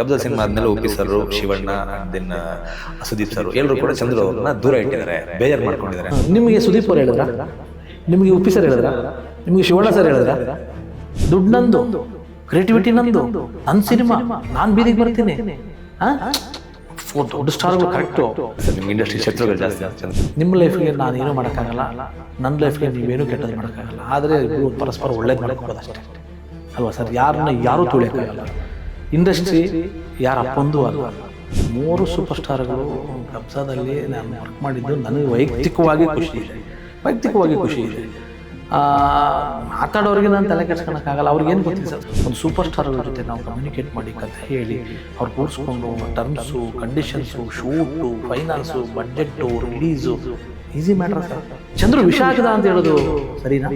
ಕಬ್ಜಾ cinema ಆದ್ಮೇಲೆ Uppi sir Shivanna ದಿನ Sudeep sir. ಎಲ್ಲರೂ ಕೂಡ ಚಂದ್ರ ಅವ್ರನ್ನ ದೂರ ಇಟ್ಟಿದ್ದಾರೆ. ಬೇಜಾರು ಮಾಡ್ಕೊಂಡಿದ್ದಾರೆ. ನಿಮಗೆ ಸುದೀಪ್ ಅವ್ರು ಹೇಳಿದ್ರ? ನಿಮಗೆ ಉಪ್ಪಿ ಸರ್ ಹೇಳಿದ್ರ? ನಿಮಗೆ ಶಿವಣ್ಣ ಸರ್ ಹೇಳಿದ್ರ? ದುಡ್ಡು ನಂದು ಕ್ರಿಯೇಟಿವಿಟಿ ನಂದು ನನ್ನ ಸಿನಿಮಾ ನಾನು ಬೀದಿಗೆ ಬರ್ತೀನಿ. ದೊಡ್ಡ ಸ್ಟಾರ್ಗಳು ಕರೆಕ್ಟು. ನಿಮ್ಗೆ ನಿಮ್ಮ ಇಂಡಸ್ಟ್ರಿ ಶತ್ರುಗಳು ಜಾಸ್ತಿ ನಿಮ್ಮ ಲೈಫ್ಗೆ ನಾನು ಏನೂ ಮಾಡೋಕ್ಕಾಗಲ್ಲ. ನನ್ನ ಲೈಫ್ಗೆ ನೀವೇನು ಕೆಟ್ಟದ್ದು ಮಾಡೋಕ್ಕಾಗಲ್ಲ. ಆದರೆ ಪರಸ್ಪರ ಒಳ್ಳೇದು ಮಾಡ್ಕೋಬೋದು ಅಷ್ಟೇ. ಅಲ್ವಾ ಸರ್? ಯಾರನ್ನ ಯಾರೂ ತುಳಿಯೋಕ್ಕಾಗಲ್ಲ. ಇಂಡಸ್ಟ್ರಿ ಯಾರ ಅಪ್ಪಂದು ಅಲ್ಲ. ಮೂರು ಸೂಪರ್ ಸ್ಟಾರ್ಗಳು ಕಬ್ಸಾದಲ್ಲಿ ನಾನು ವರ್ಕ್ ಮಾಡಿದ್ದು. ನನಗೆ ವೈಯಕ್ತಿಕವಾಗಿ ಖುಷಿ ಇದೆ. ವೈಯಕ್ತಿಕವಾಗಿ ಖುಷಿ ಇದೆ. ಮಾತಾಡೋರಿಗೆ ನಾನು ತಲೆ ಕೆಡ್ಸ್ಕೊಳಕ್ಕಾಗಲ್ಲ. ಅವ್ರಿಗೇನು ಗೊತ್ತಿಲ್ಲ ಸರ್? ಒಂದು ಸೂಪರ್ ಸ್ಟಾರ್ಗಳ ಜೊತೆ ನಾವು ಕಮ್ಯುನಿಕೇಟ್ ಮಾಡಿ ಕತೆ ಹೇಳಿ ಅವ್ರು ಕೂರಿಸ್ಕೊಂಡು terms conditions shoot finance budget release easy matter sir. Chandru ವಿಷ ಆಗದ ಅಂತ ಹೇಳೋದು ಸರಿನಾ?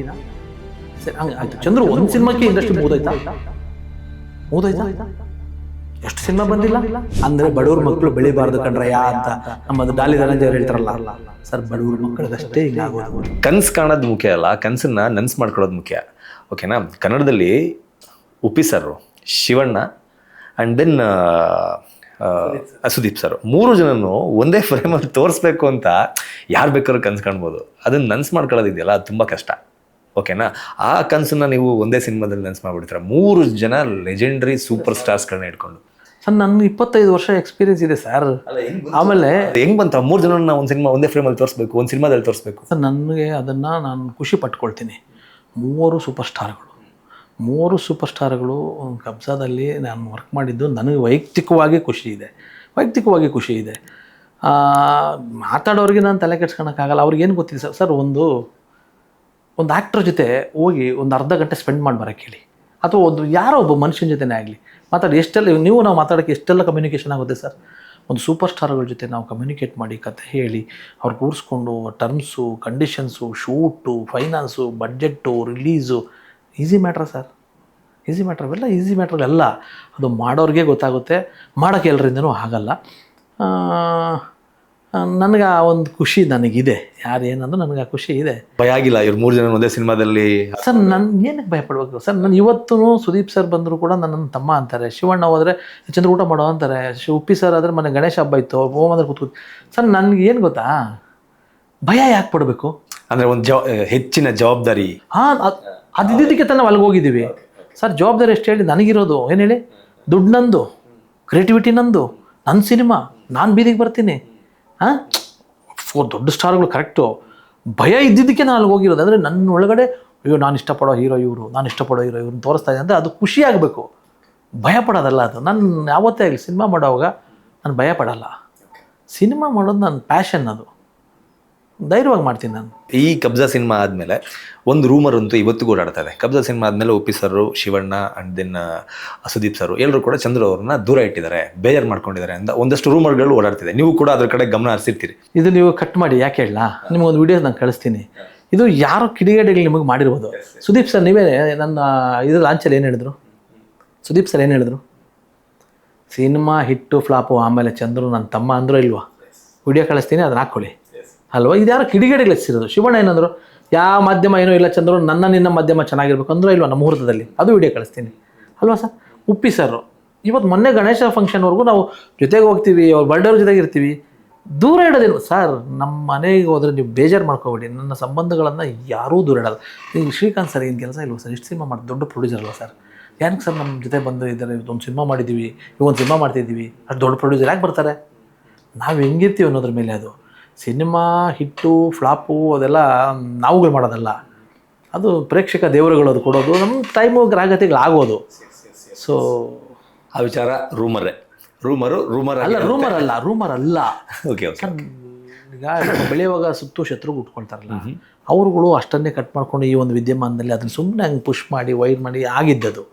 ಸರಿ ಹಂಗೆ ಆಯ್ತು. ಚಂದ್ರು ಒಂದು ಸಿನಿಮಾಕ್ಕೆ ಇಂಡಸ್ಟ್ರಿ ಮುಗ್ದೋಯ್ತಾ? ಮುಗ್ದೋಯ್ತಾ ಎಷ್ಟು ಸಿನಿಮಾ ಬಂದಿಲ್ಲ? ಅಂದ್ರೆ ಬಡವ್ರ ಮಕ್ಕಳು ಬೆಳಿಬಾರ್ದು ಕಣ್ರಯ್ಯ ಅಂತ ನಮ್ಮದು ಡಾಲಿ ಧನಂಜಯ ಹೇಳ್ತಾರಲ್ಲ. ಸರ್, ಬಡವ್ರ ಮಕ್ಕಳಿಗಷ್ಟೇ ಹಿಂಗಾಗೋದು ಕನ್ಸು ಕಾಣೋದು ಮುಖ್ಯ ಅಲ್ಲ, ಕನಸನ್ನ ನನ್ಸು ಮಾಡ್ಕೊಳ್ಳೋದು ಮುಖ್ಯ. ಓಕೆನಾ ಕನ್ನಡದಲ್ಲಿ Uppi sir Shivanna and then Sudeep sir ಮೂರು ಜನನು ಒಂದೇ ಫ್ರೇಮಲ್ಲಿ ತೋರಿಸ್ಬೇಕು ಅಂತ ಯಾರು ಬೇಕಾದ್ರೂ ಕನ್ಸು ಕಾಣ್ಬೋದು. ಅದನ್ನ ನನ್ಸು ಮಾಡ್ಕೊಳ್ಳೋದಿದೆಯಲ್ಲ, ಅದು ತುಂಬ ಕಷ್ಟ. ಓಕೆನಾ? ಆ ಕನಸನ್ನ ನೀವು ಒಂದೇ ಸಿನಿಮಾದಲ್ಲಿ ನೆನ್ಸ್ ಮಾಡ್ಬಿಡ್ತೀರ? ಮೂರು ಜನ ಲೆಜೆಂಡ್ರಿ ಸೂಪರ್ ಸ್ಟಾರ್ಸ್ಗಳನ್ನ ಇಟ್ಕೊಂಡು ಸರ್ ನನ್ನ ಇಪ್ಪತ್ತೈದು ವರ್ಷ ಎಕ್ಸ್ಪೀರಿಯನ್ಸ್ ಇದೆ ಸರ್ ಆಮೇಲೆ ಹೆಂಗ್ ಬಂತ? ಮೂರು ಜನನ ಒಂದು ಸಿನಿಮಾ ಒಂದೇ ಫ್ರೇಮಲ್ಲಿ ತೋರಿಸ್ಬೇಕು ಒಂದು ಸಿನಿಮಾದಲ್ಲಿ ತೋರಿಸ್ಬೇಕು. ಸರ್ ನನಗೆ ಅದನ್ನು ನಾನು ಖುಷಿ ಪಟ್ಕೊಳ್ತೀನಿ. ಮೂವರು ಸೂಪರ್ ಸ್ಟಾರ್ಗಳು ಮೂರು ಸೂಪರ್ ಸ್ಟಾರ್ಗಳು ಕಬ್ಜಾದಲ್ಲಿ ನಾನು ವರ್ಕ್ ಮಾಡಿದ್ದು ನನಗೆ ವೈಯಕ್ತಿಕವಾಗಿ ಖುಷಿ ಇದೆ. ವೈಯಕ್ತಿಕವಾಗಿ ಖುಷಿ ಇದೆ. ಆ, ಮಾತಾಡೋರಿಗೆ ನಾನು ತಲೆ ಕೆಡ್ಸ್ಕೊಳಕ್ಕಾಗಲ್ಲ. ಅವ್ರಿಗೇನು ಗೊತ್ತಿದೆ ಸರ್ ಸರ್ ಒಂದು ಒಂದು ಆ್ಯಕ್ಟ್ರ್ ಜೊತೆ ಹೋಗಿ ಒಂದು ಅರ್ಧ ಗಂಟೆ ಸ್ಪೆಂಡ್ ಮಾಡಿ ಬರೋಕ್ಕೆ ಹೇಳಿ ಅಥವಾ ಒಂದು ಯಾರೋ ಒಬ್ಬ ಮನುಷ್ಯನ ಜೊತೆನೇ ಆಗಲಿ. ಮಾತಾಡಿ ಎಷ್ಟೆಲ್ಲ, ನೀವು ನಾವು ಮಾತಾಡೋಕ್ಕೆ ಎಷ್ಟೆಲ್ಲ ಕಮ್ಯುನಿಕೇಷನ್ ಆಗುತ್ತೆ ಸರ್? ಒಂದು ಸೂಪರ್ ಸ್ಟಾರ್ಗಳ ಜೊತೆ ನಾವು ಕಮ್ಯುನಿಕೇಟ್ ಮಾಡಿ, ಕತೆ ಹೇಳಿ, ಅವ್ರು ಕೂರಿಸ್ಕೊಂಡು terms conditions shoot finance budget release easy matter sir. Easy matter ಅವೆಲ್ಲ ಈಸಿ ಮ್ಯಾಟ್ರಲ್ಲ ಅದು ಮಾಡೋರಿಗೆ ಗೊತ್ತಾಗುತ್ತೆ. ಮಾಡೋಕ್ಕೆ ಎಲ್ಲರಿಂದನೂ ಆಗಲ್ಲ. ನನಗೆ ಆ ಒಂದು ಖುಷಿ ನನಗಿದೆ. ಯಾರು ಏನಂದ್ರೆ ನನಗೆ ಆ ಖುಷಿ ಇದೆ. ಭಯ ಆಗಿಲ್ಲ ಇವ್ರು ಮೂರು ಜನ ಒಂದೇ ಸಿನಿಮಾದಲ್ಲಿ ಸರ್ ನಾನು ಏನಕ್ಕೆ ಭಯ ಪಡ್ಬೇಕು? ಸರ್ ನಾನು ಇವತ್ತೂ ಸುದೀಪ್ ಸರ್ ಬಂದರೂ ಕೂಡ ನನ್ನ ತಮ್ಮ ಅಂತಾರೆ. ಶಿವಣ್ಣ ಹೋದ್ರೆ ಚಂದ್ರ ಊಟ ಮಾಡೋ ಅಂತಾರೆ. ಶಿ ಉಪ್ಪಿ ಸರ್ ಆದರೆ ಮನೆ ಗಣೇಶ ಹಬ್ಬ ಇತ್ತು ಓಮ್ ಅಂದ್ರೆ ಕೂತ್ಕೊ ಸರ್ ನನಗೆ ಏನು ಗೊತ್ತಾ? ಭಯ ಯಾಕೆ ಪಡಬೇಕು? ಅಂದರೆ ಒಂದು ಜವ ಹೆಚ್ಚಿನ ಜವಾಬ್ದಾರಿ. ಹಾಂ ಅದು ಇದ್ದಿದ್ದಕ್ಕೆ ತಾನೇ ಅಲ್ಲಿಗೆ ಹೋಗಿದ್ದೀವಿ. ಸರ್ ಜವಾಬ್ದಾರಿ ಎಷ್ಟು ಹೇಳಿ ನನಗಿರೋದು. ಏನು ಹೇಳಿ? ದುಡ್ಡು ನಂದು ಕ್ರಿಯೇಟಿವಿಟಿ ನಂದು ನನ್ನ ಸಿನಿಮಾ ನಾನು ಬೀದಿಗೆ ಬರ್ತೀನಿ. ಹಾಂ? ಫೋರ್ ದೊಡ್ಡ ಸ್ಟಾರ್ಗಳು ಕರೆಕ್ಟು. ಭಯ ಇದ್ದಿದ್ದಕ್ಕೆ ನಾನು ಹೋಗಿರೋದು. ಅಂದರೆ ನನ್ನ ಒಳಗಡೆ, ಅಯ್ಯೋ, ನಾನು ಇಷ್ಟಪಡೋ ಹೀರೋ ಇವರು, ನಾನು ಇಷ್ಟಪಡೋ ಹೀರೋ ಇವ್ರನ್ನ ತೋರಿಸ್ತಾ ಇದ್ದೆ. ಅಂದರೆ ಅದು ಖುಷಿಯಾಗಬೇಕು ಭಯ ಪಡೋದಲ್ಲ ಅದು. ನಾನು ಯಾವತ್ತೇ ಆಗಲಿ ಸಿನಿಮಾ ಮಾಡೋವಾಗ ನಾನು ಭಯ ಪಡಲ್ಲ ಸಿನಿಮಾ ಮಾಡೋದು ನನ್ನ ಪ್ಯಾಷನ್ ಅದು. ಧೈರ್ಯವಾಗಿ ಮಾಡ್ತೀನಿ ನಾನು. ಈ ಕಬ್ಜಾ ಸಿನಿಮಾ ಆದಮೇಲೆ ಒಂದು ರೂಮರ್ ಅಂತೂ ಇವತ್ತು ಓಡಾಡ್ತಾ ಇದೆ. ಕಬ್ಜಾ ಸಿನಿಮಾ ಆದಮೇಲೆ sir Shivanna and then Sudeep sir ಎಲ್ಲರೂ ಕೂಡ ಚಂದ್ರ ಅವ್ರನ್ನ ದೂರ ಇಟ್ಟಿದ್ದಾರೆ ಬೇಜಾರು ಮಾಡ್ಕೊಂಡಿದ್ದಾರೆ ಅಂತ ಒಂದಷ್ಟು ರೂಮರ್ಗಳು ಓಡಾಡ್ತಿದೆ. ನೀವು ಕೂಡ ಅದ್ರ ಕಡೆ ಗಮನ ಹರಿಸಿರ್ತೀರಿ. ಇದು ನೀವು ಕಟ್ ಮಾಡಿ ಯಾಕೆ ಹೇಳ ನಿಮಗೊಂದು ವಿಡಿಯೋ ನಾನು ಕಳಿಸ್ತೀನಿ. ಇದು ಯಾರೋ ಕಿಡಿಗೇಡಿಗಳು ನಿಮಗೆ ಮಾಡಿರ್ಬೋದು. ಸುದೀಪ್ ಸರ್ ನೀವೇ ನನ್ನ ಇದು ಲಾಂಚಲ್ಲಿ ಏನು ಹೇಳಿದ್ರು? ಸುದೀಪ್ ಸರ್ ಏನು ಹೇಳಿದ್ರು? ಸಿನಿಮಾ ಹಿಟ್ಟು ಫ್ಲಾಪು ಆಮೇಲೆ ಚಂದ್ರು ನನ್ನ ತಮ್ಮ ಅಂದ್ರೋ ಇಲ್ವಾ? ವಿಡಿಯೋ ಕಳಿಸ್ತೀನಿ ಅದನ್ನ ಹಾಕ್ಕೊಳ್ಳಿ. ಅಲ್ವಾ? ಇದು ಯಾರು ಕಿಡಿಗೇಡಿಗಳು ಹೆಚ್ಚಿರೋದು ಶಿವಣ್ಣ ಏನಂದ್ರು ಯಾವ ಮಾಧ್ಯಮ ಏನೋ ಇಲ್ಲ ಚಂದ್ರು, ನನ್ನ ನಿನ್ನ ಮಾಧ್ಯಮ ಚೆನ್ನಾಗಿರ್ಬೇಕು ಅಂದ್ರೆ ಇಲ್ವಾ ನಮ್ಮ ಮುಹೂರ್ತದಲ್ಲಿ? ಅದು ವಿಡಿಯೋ ಕಳಿಸ್ತೀನಿ. ಅಲ್ವಾ ಸರ್? ಉಪ್ಪಿ ಸರ್, ಇವತ್ತು ಮೊನ್ನೆ ಗಣೇಶ ಫಂಕ್ಷನ್ವರೆಗೂ ನಾವು ಜೊತೆಗೆ ಹೋಗ್ತೀವಿ, ಅವ್ರ ಬರ್ಡೇವ್ರ ಜೊತೆಗೆ ಇರ್ತೀವಿ. ದೂರ ಇಡೋದಿಲ್ಲ ಸರ್ ನಮ್ಮ ಮನೆಗೆ ಹೋದ್ರೆ ನೀವು ಬೇಜಾರು ಮಾಡ್ಕೋಬೇಡಿ. ನನ್ನ ಸಂಬಂಧಗಳನ್ನು ಯಾರೂ ದೂರ ಇಡೋಲ್ಲ. ಈಗ ಶ್ರೀಕಾಂತ್ ಸರ್ ಏನು ಕೆಲಸ ಇಲ್ವಾ ಸರ್? ಇಷ್ಟು ಸಿನಿಮಾ ಮಾಡಿ ದೊಡ್ಡ ಪ್ರೊಡ್ಯೂಸರ್ ಅಲ್ವಾ ಸರ್? ಯಾಕೆ ಸರ್ ನಮ್ಮ ಜೊತೆ ಬಂದು ಇದ್ದಾರೆ ಒಂದು ಸಿನಿಮಾ ಮಾಡಿದ್ದೀವಿ ಇವೊಂದು ಸಿನಿಮಾ ಮಾಡ್ತಿದ್ದೀವಿ ಅಷ್ಟು ದೊಡ್ಡ ಪ್ರೊಡ್ಯೂಸರ್ ಯಾಕೆ ಬರ್ತಾರೆ? ನಾವು ಹೆಂಗಿರ್ತೀವಿ ಅನ್ನೋದ್ರ ಮೇಲೆ ಅದು. ಸಿನಿಮಾ ಹಿಟ್ಟು ಫ್ಲಾಪು ಅದೆಲ್ಲ ನಾವುಗಳು ಮಾಡೋದಲ್ಲ. ಅದು ಪ್ರೇಕ್ಷಕ ದೇವರುಗಳು ಅದು ಕೊಡೋದು ನಮ್ಮ ಟೈಮು ಆಗೋದು ಸೊ ಆ ವಿಚಾರ ರೂಮರೇ. ರೂಮರು ರೂಮರ್ ಅಲ್ಲ ರೂಮರ್ ಅಲ್ಲ ರೂಮರ್ ಅಲ್ಲ. Okay okay. ಈಗ ಬೆಳೆಯುವಾಗ ಸುತ್ತು ಶತ್ರು ಉಟ್ಕೊಳ್ತಾರಲ್ಲ ಅವರುಗಳು ಅಷ್ಟನ್ನೇ ಕಟ್ ಮಾಡ್ಕೊಂಡು ಈ ಒಂದು ವಿದ್ಯಮಾನದಲ್ಲಿ ಅದನ್ನ ಸುಮ್ಮನೆ ಹಂಗೆ ಪುಷ್ ಮಾಡಿ ವೈರ್ ಮಾಡಿ ಆಗಿದ್ದದು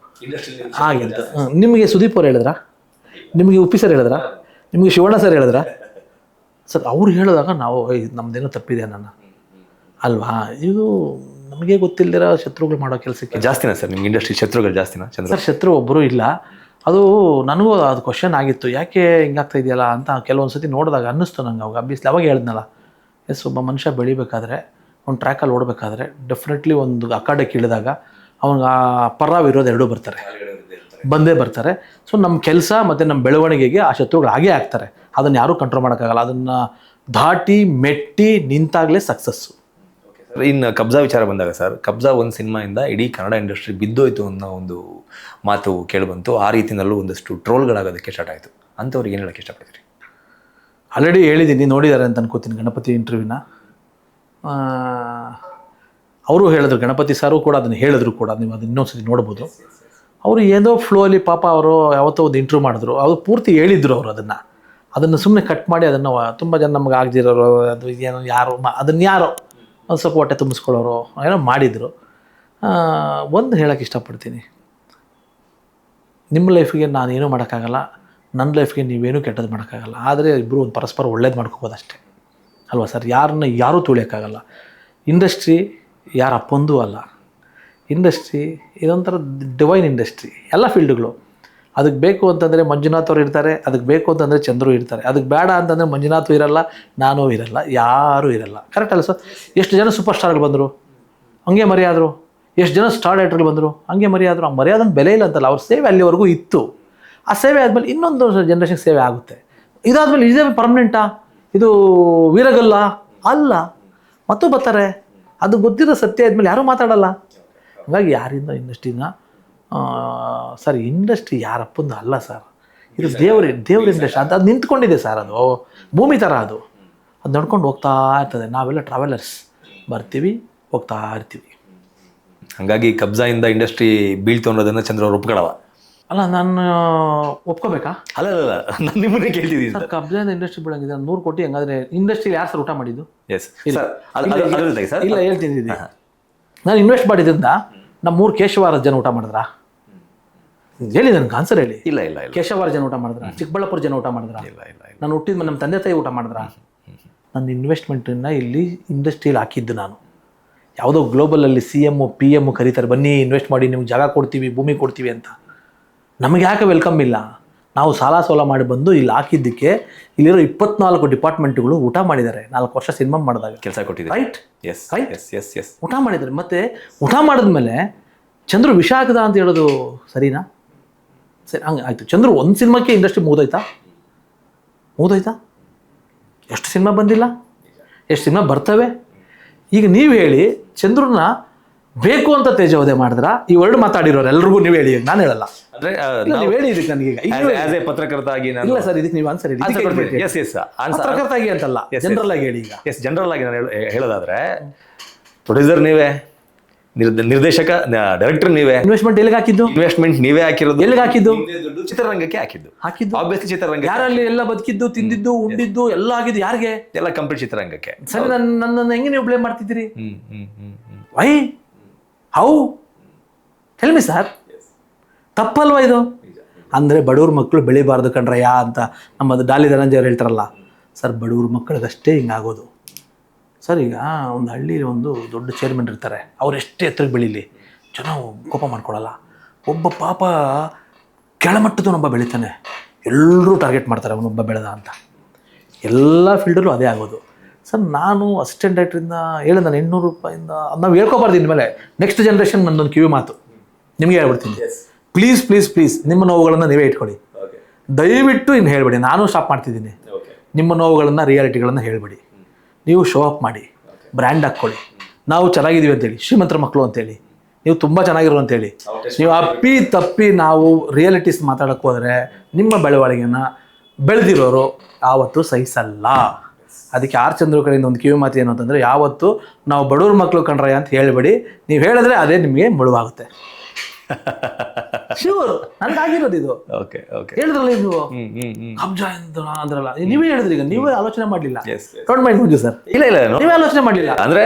ಆಗಿದ್ದು. ನಿಮಗೆ ಸುದೀಪ್ ಅವ್ರು ಹೇಳಿದ್ರ? ನಿಮಗೆ ಉಪ್ಪಿ ಸರ್ ಹೇಳಿದ್ರ? ನಿಮಗೆ ಶಿವಣ್ಣ ಸರ್ ಹೇಳಿದ್ರಾ? ಸರ್ ಅವ್ರು ಹೇಳಿದಾಗ ನಾವು "ಏಯ್, ನಮ್ದೇನೋ ತಪ್ಪಿದೆ ನನ್ನ. ಅಲ್ವಾ? ಇದು ನಮಗೆ ಗೊತ್ತಿಲ್ಲದಿರೋ ಶತ್ರುಗಳು ಮಾಡೋ ಕೆಲಸಕ್ಕೆ. ಜಾಸ್ತಿನಾ ಸರ್? ನಿಮ್ಗೆ ಇಂಡಸ್ಟ್ರಿ ಶತ್ರುಗಳು ಜಾಸ್ತಿನಾ ಚಂದ್ರ? ಸರ್ ಶತ್ರು ಒಬ್ಬರು ಇಲ್ಲ. ಅದು ನನಗೂ ಅದು ಕ್ವಶನ್ ಆಗಿತ್ತು. ಯಾಕೆ ಹಿಂಗಾಗ್ತಾ ಇದೆಯಲ್ಲ ಅಂತ ಕೆಲವೊಂದು ಸತಿ ನೋಡಿದಾಗ ಅನ್ನಿಸ್ತು ನಂಗೆ ಅವಾಗ. ಅಬ್ಬಿಸ್ಲಿ ಅವಾಗ ಹೇಳಿದ್ನಲ್ಲ. ಎಸ್ ಒಬ್ಬ ಮನುಷ್ಯ ಬೆಳಿಬೇಕಾದ್ರೆ ಒಂದು ಟ್ರ್ಯಾಕಲ್ಲಿ ಓಡಬೇಕಾದ್ರೆ ಡೆಫಿನೆಟ್ಲಿ ಒಂದು ಅಖಾಡಕ್ಕೆ ಇಳಿದಾಗ ಅವ್ನಿಗೆ ಆ ಪರ ಇರೋದು ಎರಡೂ ಬರ್ತಾರೆ. ಬಂದೇ ಬರ್ತಾರೆ. ಸೊ ನಮ್ಮ ಕೆಲಸ ಮತ್ತು ನಮ್ಮ ಬೆಳವಣಿಗೆಗೆ ಆ ಶತ್ರುಗಳು ಹಾಗೆ ಆಗ್ತಾರೆ. ಅದನ್ನು ಯಾರೂ ಕಂಟ್ರೋಲ್ ಮಾಡೋಕ್ಕಾಗಲ್ಲ. ಅದನ್ನು ದಾಟಿ ಮೆಟ್ಟಿ ನಿಂತಾಗಲೇ ಸಕ್ಸಸ್ಸು ಇನ್ನು ಕಬ್ಜಾ ವಿಚಾರ ಬಂದಾಗ ಸರ್ ಕಬ್ಜಾ ಒಂದು ಸಿನಿಮಾಯಿಂದ ಇಡೀ ಕನ್ನಡ ಇಂಡಸ್ಟ್ರಿ ಬಿದ್ದೋಯ್ತು ಅನ್ನೋ ಒಂದು ಮಾತು ಕೇಳಿಬಂತು. ಆ ರೀತಿಯಲ್ಲೂ ಒಂದಷ್ಟು ಟ್ರೋಲ್ಗಳಾಗೋದಕ್ಕೆ ಸ್ಟಾರ್ಟ್ ಆಯಿತು. ಅಂಥವ್ರಿಗೆ ಏನು ಹೇಳೋಕ್ಕೆ ಇಷ್ಟಪಡ್ತೀರಿ? ಆಲ್ರೆಡಿ ಹೇಳಿದ್ದೀನಿ ನೋಡಿದ್ದಾರೆ ಅಂತ ಅನ್ಕೋತೀನಿ ಗಣಪತಿ ಇಂಟರ್ವ್ಯೂನ ಅವರು ಹೇಳಿದ್ರು ಗಣಪತಿ ಸಾರು ಕೂಡ ಅದನ್ನು ಹೇಳಿದ್ರು ಕೂಡ. ನೀವು ಅದನ್ನ ಇನ್ನೊಂದ್ಸತಿ ನೋಡ್ಬೋದು. ಅವರು ಏನೋ ಫ್ಲೋ ಅಲ್ಲಿ ಪಾಪ ಅವರು ಯಾವತ್ತೋ ಒಂದು ಇಂಟರ್ವ್ಯೂ ಮಾಡಿದ್ರು. ಅವರು ಪೂರ್ತಿ ಹೇಳಿದ್ರು ಅವರು ಅದನ್ನು. ಅದನ್ನು ಸುಮ್ಮನೆ ಕಟ್ ಮಾಡಿ ಅದನ್ನು ತುಂಬ ಜನ ನಮ್ಗೆ ಆಗದಿರೋರು, ಅದು ಏನೋ ಯಾರು ಮಾ, ಅದನ್ನು ಯಾರೋ ಒಂದು ಸ್ವಲ್ಪ ಹೊಟ್ಟೆ ತುಂಬಿಸ್ಕೊಳ್ಳೋರು, ಏನೋ ಮಾಡಿದರು. ಒಂದು ಹೇಳೋಕ್ಕೆ ಇಷ್ಟಪಡ್ತೀನಿ. ನಿಮ್ಮ ಲೈಫ್ಗೆ ನಾನು ಏನೂ ಮಾಡೋಕ್ಕಾಗಲ್ಲ. ನನ್ನ ಲೈಫ್ಗೆ ನೀವೇನು ಕೆಟ್ಟದ್ದು ಮಾಡೋಕ್ಕಾಗಲ್ಲ. ಆದರೆ ಇಬ್ಬರು ಒಂದು ಪರಸ್ಪರ ಒಳ್ಳೇದು ಮಾಡ್ಕೋಬೋದು ಅಷ್ಟೇ ಅಲ್ವಾ ಸರ್? ಯಾರನ್ನ ಯಾರೂ ತುಳಿಯೋಕ್ಕಾಗಲ್ಲ. ಇಂಡಸ್ಟ್ರಿ ಯಾರ ಅಪ್ಪಂದೂ ಅಲ್ಲ. ಇಂಡಸ್ಟ್ರಿ, ಇದೊಂಥರ ಡಿವೈನ್ ಇಂಡಸ್ಟ್ರಿ ಎಲ್ಲ ಫೀಲ್ಡ್ಗಳು ಅದಕ್ಕೆ ಬೇಕು ಅಂತಂದರೆ ಮಂಜುನಾಥ್ ಅವರು ಇರ್ತಾರೆ, ಅದಕ್ಕೆ ಬೇಕು ಅಂತಂದರೆ ಚಂದ್ರು ಇರ್ತಾರೆ. ಅದಕ್ಕೆ ಬೇಡ ಅಂತಂದರೆ ಮಂಜುನಾಥ್ ಇರಲ್ಲ, ನಾನು ಇರಲ್ಲ, ಯಾರೂ ಇರಲ್ಲ. ಕರೆಕ್ಟ್ ಅಲ್ಲ ಸರ್ ಎಷ್ಟು ಜನ ಸೂಪರ್ ಸ್ಟಾರ್ಗಳು ಬಂದರು? ಹಂಗೆ ಮರ್ಯಾದರು. ಎಷ್ಟು ಜನ ಸ್ಟಾರ್ ಡೈರೆಕ್ಟರ್ಗಳು ಬಂದರು? ಹಂಗೆ ಮರ್ಯಾದರು. ಆ ಮರ್ಯಾದನ ಬೆಲೆ ಇಲ್ಲ ಅಂತಲ್ಲ, ಅವ್ರ ಸೇವೆ ಅಲ್ಲಿವರೆಗೂ ಇತ್ತು. ಆ ಸೇವೆ ಆದಮೇಲೆ ಇನ್ನೊಂದು ಜನ್ರೇಷನ್ಗೆ ಸೇವೆ ಆಗುತ್ತೆ. ಇದಾದಮೇಲೆ ಇದೇ ಪರ್ಮನೆಂಟಾ ಇದು ವೀರಗಲ್ಲ? ಅಲ್ಲ. ಮತ್ತೂ ಬರ್ತಾರೆ. ಅದು ಗೊತ್ತಿರೋ ಸತ್ಯ ಆದಮೇಲೆ ಯಾರೂ ಮಾತಾಡಲ್ಲ. ಹಾಗಾಗಿ ಯಾರಿಂದ ಇಂಡಸ್ಟ್ರಿನ ಸರ್ ಇಂಡಸ್ಟ್ರಿ ಯಾರಪ್ಪಂದು ಅಲ್ಲ ಸರ್. ಇದು ದೇವ್ರ ದೇವ್ರ ಇಂಡಸ್ಟ್ರಿ ಅದು ಅದು ನಿಂತ್ಕೊಂಡಿದೆ ಸರ್ ಅದು. ಭೂಮಿ ಥರ ಅದು. ಅದು ನಡ್ಕೊಂಡು ಹೋಗ್ತಾ ಇರ್ತದೆ. ನಾವೆಲ್ಲ ಟ್ರಾವೆಲರ್ಸ್ ಬರ್ತೀವಿ ಹೋಗ್ತಾ ಇರ್ತೀವಿ. ಹಂಗಾಗಿ ಕಬ್ಜಾಯಿಂದ ಇಂಡಸ್ಟ್ರಿ ಬೀಳ್ತು ಅನ್ನೋದನ್ನು ಚಂದ್ರ ಅವ್ರು ಒಪ್ಕೊಳ್ಳವ ಅಲ್ಲ ನಾನು ಒಪ್ಕೋಬೇಕಾ? ಅಲ್ಲ ಅಲ್ಲ ನಾನು ನಿಮ್ಮನ್ನೇ ಕೇಳ್ತಿದ್ದೀನಿ ಸರ್ ಕಬ್ಜಾಯಿಂದ ಇಂಡಸ್ಟ್ರಿ ಬಿಡಂಗಿದೆ ನೂರು ಕೋಟಿ ಹಂಗಾದ್ರೆ ಇಂಡಸ್ಟ್ರಿ ಯಾರು ಸರ್ ಊಟ ಮಾಡಿದ್ದು? ಎಸ್ ಇಲ್ಲ. ಹೇಳ್ತೀನಿ ಇದು. ನಾನು ಇನ್ವೆಸ್ಟ್ ಮಾಡಿದ್ರಿಂದ ನಮ್ಮ ಮೂರು ಕೇಶವಾರ ಜನ ಊಟ ಮಾಡಿದ್ರಾ? ಹೇಳಿ ನನ್ಗೆ ಆನ್ಸರ್ ಹೇಳಿ. ಇಲ್ಲ ಇಲ್ಲ ಇಲ್ಲ. ಕೇಶವಾರ ಜನ ಊಟ ಮಾಡಿದ್ರ? ಚಿಕ್ಕಬಳ್ಳಾಪುರ ಜನ ಊಟ ಮಾಡಿದ್ರ? ಇಲ್ಲ ಇಲ್ಲ ಇಲ್ಲ. ನಾನು ಹುಟ್ಟಿದ ನಮ್ಮ ತಂದೆ ತಾಯಿ ಊಟ ಮಾಡಿದ್ರ? ನನ್ನ ಇನ್ವೆಸ್ಟ್ಮೆಂಟನ್ನ ಇಲ್ಲಿ ಇಂಡಸ್ಟ್ರಿಯಲ್ಲಿ ಹಾಕಿದ್ದು ನಾನು. ಯಾವುದೋ ಗ್ಲೋಬಲಲ್ಲಿ ಸಿ ಎಮ್ಮು ಪಿ ಎಮ್ಮು ಕರೀತಾರೆ ಬನ್ನಿ ಇನ್ವೆಸ್ಟ್ ಮಾಡಿ ನಿಮ್ಗೆ ಜಾಗ ಕೊಡ್ತೀವಿ ಭೂಮಿ ಕೊಡ್ತೀವಿ ಅಂತ. ನಮಗೆ ಯಾಕೆ ವೆಲ್ಕಮ್ ಇಲ್ಲ? ನಾವು ಸಾಲ ಸೋಲ ಮಾಡಿ ಬಂದು ಇಲ್ಲಿ ಹಾಕಿದ್ದಕ್ಕೆ ಇಲ್ಲಿರೋ ಇಪ್ಪತ್ನಾಲ್ಕು ಡಿಪಾರ್ಟ್ಮೆಂಟ್ಗಳು ಊಟ ಮಾಡಿದ್ದಾರೆ. ನಾಲ್ಕು ವರ್ಷ ಸಿನಿಮಾ ಮಾಡಿದಾಗ. ಕೆಲಸ ಕೊಟ್ಟಿದ್ದೆ right yes right yes yes yes ಊಟ ಮಾಡಿದ್ದಾರೆ. ಮತ್ತೆ ಊಟ ಮಾಡಿದ್ಮೇಲೆ ಚಂದ್ರು ವಿಷ ಹಾಕದ ಅಂತ ಹೇಳೋದು ಸರಿನಾ? ಸರಿ ಹಂಗೆ ಆಯಿತು. ಚಂದ್ರು ಒಂದು ಸಿನಿಮಾಕ್ಕೆ ಇಂಡಸ್ಟ್ರಿ ಮುಗ್ದೋಯ್ತಾ? ಮುಗ್ದೋಯ್ತಾ? ಎಷ್ಟು ಸಿನಿಮಾ ಬಂದಿಲ್ಲ? ಎಷ್ಟು ಸಿನಿಮಾ ಬರ್ತವೆ? ಈಗ ನೀವು ಹೇಳಿ ಚಂದ್ರನ ಬೇಕು ಅಂತ ತೇಜೋದೆ ಮಾಡಿದ್ರ? ಈ ವರ್ಡ್ ಮಾತಾಡಿರೋರು ಎಲ್ರಿಗೂ ನೀವು ಹೇಳಿ ನಾನು ಹೇಳಲ್ಲ. ಅಂದ್ರೆ ಇಲ್ಲ ನೀವು ಹೇಳಿ ಇದಕ್ಕೆ ನನಗೆ ಆಸ್ ಎ ಪತ್ರಕರ್ತ ಆಗಿ ನಾನು ಇಲ್ಲ ಸರ್ ಇದಕ್ಕೆ ನೀವು ಆನ್ಸರ್ ಹೇಳಿ. ಎಸ್ ಎಸ್ ಆನ್ಸರ್ ಪತ್ರಕರ್ತ ಆಗಿ ಅಂತಲ್ಲ. ಜನರಲ್ ಆಗಿ ಹೇಳಿ ಈಗ. ಎಸ್ ಜನರಲ್ ಆಗಿ ನಾನು ಹೇಳ- ಹೇಳೋದಾದ್ರೆ ಪ್ರೊಡ್ಯೂಸರ್ ನೀವೇ ನಿರ್ದ- ನಿರ್ದೇಶಕ ಡೈರೆಕ್ಟರ್ ನೀವೇ ಇನ್ವೆಸ್ಟ್ಮೆಂಟ್ ಎಲ್ಲಿಗೆ ಹಾಕಿದ್ದು? ಇನ್ವೆಸ್ಟ್ಮೆಂಟ್ ನೀವೇ ಹಾಕಿರೋದು. ಎಲ್ಲಿಗೆ ಹಾಕಿದ್ದು? ದುಡ್ಡು ಚಿತ್ರರಂಗಕ್ಕೆ ಹಾಕಿದ್ದು. ಹಾಕಿದ್ದು? ಆಬ್ವಿಯಸ್ಲಿ ಚಿತ್ರರಂಗ ಯಾರಲ್ಲಿ ಎಲ್ಲ ಬದುಕಿದ್ದು ತಿಂದಿದ್ದು ಉಂಡಿದ್ದು ಎಲ್ಲ ಆಗಿದ್ದು ಯಾರಿಗೆ? ಎಲ್ಲ ಕಂಪ್ಲೀಟ್ ಚಿತ್ರರಂಗಕ್ಕೆ. ಸರಿ ನನ್ನ ನನ್ನನ್ನು ಹೆಂಗೆ ನೀವು ಬ್ಲೇಮ್ ಮಾಡ್ತಿದ್ದೀರಿ? Hmm hmm hmm hmm. Why? How? Me sir ತಪ್ಪಲ್ವಾ ಇದು? ಅಂದರೆ ಬಡವ್ರ ಮಕ್ಕಳು ಬೆಳಿಬಾರ್ದು ಕಣ್ರಯ್ಯ ಅಂತ ನಮ್ಮದು ಡಾಲಿ ಧನಂಜಯ ಅವ್ರು ಹೇಳ್ತಾರಲ್ಲ. ಸರ್ ಬಡವ್ರ ಮಕ್ಕಳಿಗಷ್ಟೇ ಹಿಂಗಾಗೋದು. ಸರ್ ಈಗ ಒಂದು ಹಳ್ಳಿಲಿ ಒಂದು ದೊಡ್ಡ ಚೇರ್ಮನ್ ಇರ್ತಾರೆ. ಅವ್ರು ಎಷ್ಟೇ ಎತ್ತರಕ್ಕೆ ಬೆಳೀಲಿ ಜನ ಕೋಪ ಮಾಡ್ಕೊಳ್ಳಲ್ಲ ಒಬ್ಬ ಪಾಪ ಕೆಳಮಟ್ಟದವನೊಬ್ಬ ಬೆಳಿತಾನೆ. ಎಲ್ಲರೂ ಟಾರ್ಗೆಟ್ ಮಾಡ್ತಾರೆ ಅವನೊಬ್ಬ ಬೆಳೆದ ಅಂತ. ಎಲ್ಲ ಫೀಲ್ಡಲ್ಲೂ ಅದೇ ಆಗೋದು. ಸರ್ ನಾನು ಅಸಿಸ್ಟೆಂಟ್ ಡೈರೆಕ್ಟ್ರಿಂದ ಹೇಳಿ ನಾನು ಎಂಟುನೂರು ರೂಪಾಯಿಂದ ನಾವು ಹೇಳ್ಕೊಬಾರ್ದು ಇನ್ಮೇಲೆ. ನೆಕ್ಸ್ಟ್ ಜನ್ರೇಷನ್ ನನ್ನೊಂದು ಕಿವಿ ಮಾತು. ನಿಮಗೆ ಹೇಳ್ಬಿಡ್ತೀನಿ. ಪ್ಲೀಸ್ ಪ್ಲೀಸ್ ಪ್ಲೀಸ್ ನಿಮ್ಮ ನೋವುಗಳನ್ನು ನೀವೇ ಇಟ್ಕೊಳ್ಳಿ. ದಯವಿಟ್ಟು ಇನ್ನು ಹೇಳಬೇಡಿ. ನಾನು ಸ್ಟಾಪ್ ಮಾಡ್ತಿದ್ದೀನಿ. ನಿಮ್ಮ ನೋವುಗಳನ್ನು ರಿಯಾಲಿಟಿಗಳನ್ನು ಹೇಳಬೇಡಿ. ನೀವು ಶೋ ಅಪ್ ಮಾಡಿ. ಬ್ರ್ಯಾಂಡ್ ಹಾಕ್ಕೊಳ್ಳಿ. ನಾವು ಚೆನ್ನಾಗಿದ್ದೀವಿ ಅಂತೇಳಿ. ಶ್ರೀಮಂತರ ಮಕ್ಕಳು ಅಂತೇಳಿ. ನೀವು ತುಂಬ ಚೆನ್ನಾಗಿರು ಅಂತೇಳಿ. ನೀವು ಅಪ್ಪಿ ತಪ್ಪಿ ನಾವು ರಿಯಾಲಿಟೀಸ್ ಮಾತಾಡೋಕ್ಕೆ ಹೋದರೆ ನಿಮ್ಮ ಬೆಳವಣಿಗೆನ ಬೆಳೆದಿರೋರು ಆವತ್ತು ಸಹಿಸಲ್ಲ. ಅದಕ್ಕೆ ಆರ್ ಚಂದ್ರ ಕಡೆಯಿಂದ ಒಂದು ಕಿವಿ ಮಾತು ಏನು ಅಂತಂದರೆ ಯಾವತ್ತು ನಾವು ಬಡವ್ರ ಮಕ್ಕಳು ಕಣ್ರಯ್ಯ ಅಂತ ಹೇಳಬೇಡಿ. ನೀವು ಹೇಳಿದ್ರೆ ಅದೇ ನಿಮಗೆ ಮುಳುವಾಗುತ್ತೆ. ಶಿವರ್ ನನಗಾಗಿರೋದು ಇದು. ಓಕೆ ಓಕೆ ಹೇಳಿದ್ರಲ್ಲ ಇದು? ಕಬ್ಜಾ ಅಂದ್ರಲ್ಲ. ನೀವೇ ಹೇಳಿದ್ರಿ ಈಗ ನೀವೇ ಆಲೋಚನೆ ಮಾಡಲಿಲ್ಲ. ಡೋಂಟ್ ಮೈಂಡ್ ಮಂಜು ಸರ್ ಇಲ್ಲ ಇಲ್ಲ. ನೀವೇ ಆಲೋಚನೆ ಮಾಡಲಿಲ್ಲ. ಅಂದ್ರೆ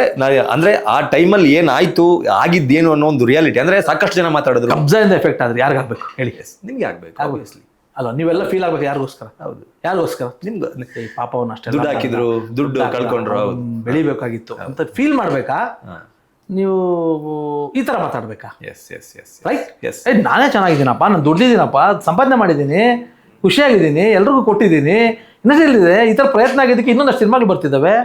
ಅಂದ್ರೆ ಆ ಟೈಮಲ್ಲಿ ಏನಾಯ್ತು ಆಗಿದ್ದೇನು ಅನ್ನೋ ಒಂದು ರಿಯಾಲಿಟಿ ಅಂದ್ರೆ ಸಾಕಷ್ಟು ಜನ ಮಾತಾಡಿದ್ರು. ಇಂದ ಎಫೆಕ್ಟ್ ಆದ್ರೆ ಯಾರಿಗಾಗಬೇಕು? ಹೇಳಿ. ನಿಮ್ಗೆ ಆಗ್ಬೇಕು ಆಬ್ವಿಯಸ್ಲಿ ಅಲ್ವಾ ನೀವೆಲ್ಲ ಫೀಲ್ ಆಗ್ಬೇಕು ಯಾರಿಗೋಸ್ಕರ? ಹೌದು. ಯಾರಿಗೋಸ್ಕರ? ನಿಮ್ಗೆ. ಈ ಪಾಪವನ್ನ ಅಷ್ಟೇ ದುಡ್ಡು ಹಾಕಿದ್ರು ದುಡ್ಡು ಕಳ್ಕೊಂಡ್ರು ಬೆಳಿಬೇಕಾಗಿತ್ತು. ಅಂತ ಫೀಲ್ ಮಾಡ್ಬೇಕಾ? ನೀವು ಈ ತರ ಮಾತಾಡ್ಬೇಕಾ? Yes yes yes right yes ನಾನೇ ಚೆನ್ನಾಗಿದ್ದೀನಪ್ಪ ನಾನು ದುಡ್ಡಿದ್ದೀನಪ್ಪ ಸಂಪಾದನೆ ಮಾಡಿದ್ದೀನಿ ಖುಷಿಯಾಗಿದ್ದೀನಿ ಎಲ್ರಿಗೂ ಕೊಟ್ಟಿದ್ದೀನಿ ಇನ್ನೊಂದು ಹೇಳಿದೆ ಈ ಥರ ಪ್ರಯತ್ನ ಆಗಿದ್ದಕ್ಕೆ ಇನ್ನೊಂದಷ್ಟು ಸಿನಿಮಾಗಳು ಬರ್ತಿದ್ದಾವೆ.